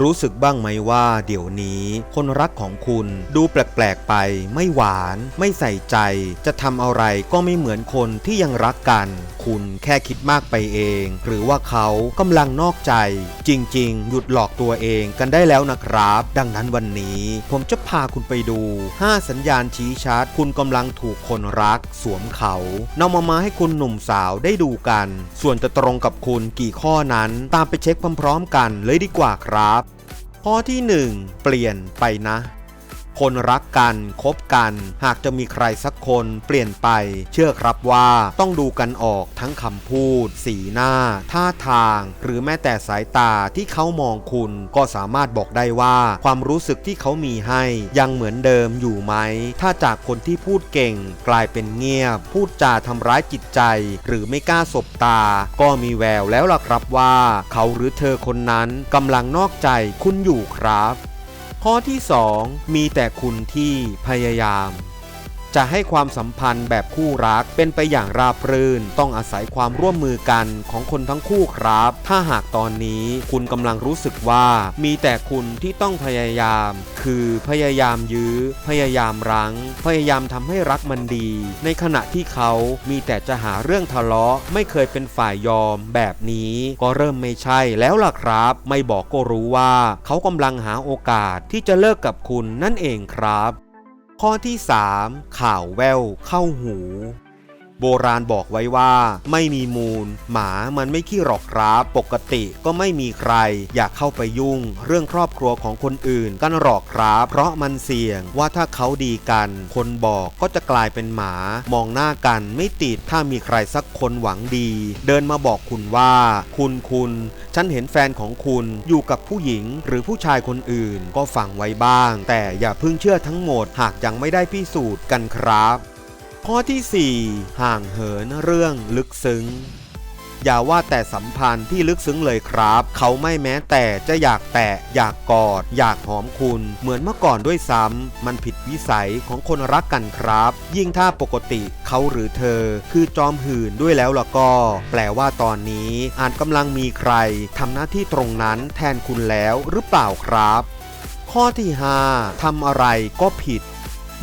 รู้สึกบ้างไหมว่าเดี๋ยวนี้คนรักของคุณดูแปลกๆไป ไม่หวาน ไม่ใส่ใจ จะทำอะไรก็ไม่เหมือนคนที่ยังรักกัน คุณแค่คิดมากไปเอง หรือว่าเขากำลังนอกใจ จริง ๆ หยุดหลอกตัวเองกันได้แล้วนะครับ ดังนั้นวันนี้ ผมจะพาคุณไปดู 5 สัญญาณชี้ชัด คุณกำลังถูกคนรัก สวมเขานำมามาให้คุณหนุ่มสาวได้ดูกัน ส่วนจะตรงกับคุณกี่ข้อนั้น ตามไปเช็คพร้อมๆกันเลยดีกว่าครับ ข้อที่ 1 เปลี่ยนไปนะ คนรักกันคบกัน หากจะมีใครสักคนเปลี่ยนไป เชื่อครับว่าต้องดูกันออกทั้งคำพูด สีหน้า ท่าทาง หรือแม้แต่สายตาที่เขามองคุณก็สามารถบอกได้ว่า ความรู้สึกที่เขามีให้ ยังเหมือนเดิมอยู่ไหม ถ้าจากคนที่พูดเก่ง กลายเป็นเงียบ พูดจาทำร้ายจิตใจ หรือไม่กล้าสบตา ก็มีแววแล้วล่ะครับว่า เขาหรือเธอคนนั้นกำลังนอกใจคุณอยู่ครับ ข้อที่ 2 มีแต่คุณที่พยายาม จะให้ความสัมพันธ์แบบคู่รักเป็นไปอย่างราบรื่น ต้องอาศัยความร่วมมือกันของคนทั้งคู่ครับ ถ้าหากตอนนี้คุณกำลังรู้สึกว่า มีแต่คุณที่ต้องพยายาม คือพยายามยื้อ พยายามรั้ง พยายามทำให้รักมันดี ในขณะที่เขามีแต่จะหาเรื่องทะเลาะ ไม่เคยเป็นฝ่ายยอม แบบนี้ก็เริ่มไม่ใช่แล้วล่ะครับ ไม่บอกก็รู้ว่า เขากำลังหาโอกาสที่จะเลิกกับคุณนั่นเองครับ ข้อที่ 3 ข่าวแววเข้าหู โบราณบอกไว้ว่า ไม่มีมูล หมามันไม่ขี้หรอกครับปกติก็ไม่มีใคร อยากเข้าไปยุ่ง เรื่องครอบครัวของคนอื่นกันหรอกครับเพราะมันเสี่ยงว่าถ้าเขาดีกัน คนบอกก็จะกลายเป็นหมามองหน้ากันไม่ติดถ้ามีใครสักคนหวังดี เดินมาบอกคุณว่า คุณคุณฉันเห็นแฟนของคุณอยู่กับผู้หญิงหรือผู้ชายคนอื่น ก็ฟังไว้บ้าง แต่อย่าเพิ่งเชื่อทั้งหมดหากยังไม่ได้พิสูจน์กันครับ ข้อที่ 4 ห่างเหินเรื่องลึกซึ้ง อย่าว่าแต่สัมพันธ์ที่ลึกซึ้งเลยครับ เขาไม่แม้แต่จะอยากแตะ อยากกอด อยากหอมคุณ เหมือนเมื่อก่อนด้วยซ้ำมันผิดวิสัยของคนรักกันครับ ยิ่งถ้าปกติเขาหรือเธอ คือจอมหื่นด้วยแล้วล่ะก็ แปลว่าตอนนี้อาจกำลังมีใครทำหน้าที่ตรงนั้นแทนคุณแล้วหรือเปล่าครับข้อที่ 5ทำอะไรก็ผิด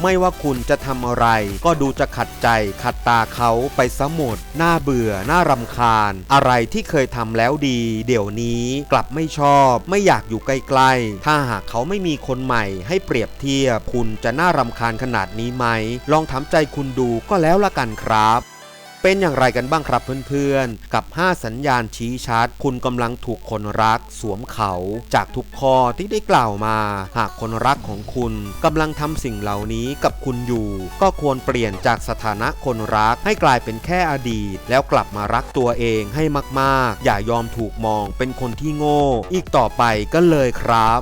ไม่ว่าคุณจะทำอะไร ก็ดูจะขัดใจขัดตาเขาไปซะหมดน่าเบื่อน่ารำคาญ อะไรที่เคยทำแล้วดี เดี๋ยวนี้กลับไม่ชอบ ไม่อยากอยู่ใกล้ๆ ถ้าหากเขาไม่มีคนใหม่ ให้เปรียบเทียบ คุณจะน่ารำคาญขนาดนี้ไหม ลองถามใจคุณดูก็แล้วละกันครับ เป็นอย่างไรกันบ้างครับเพื่อนๆ กับ 5 สัญญาณชี้ชัด คุณกำลังถูกคนรักสวมเขา จากทุกข้อที่ได้กล่าวมา หากคนรักของคุณกำลังทำสิ่งเหล่านี้กับคุณอยู่ ก็ควรเปลี่ยนจากสถานะคนรักให้กลายเป็นแค่อดีต แล้วกลับมารักตัวเองให้มากๆ อย่ายอมถูกมองเป็นคนที่โง่ อีกต่อไปก็เลยครับ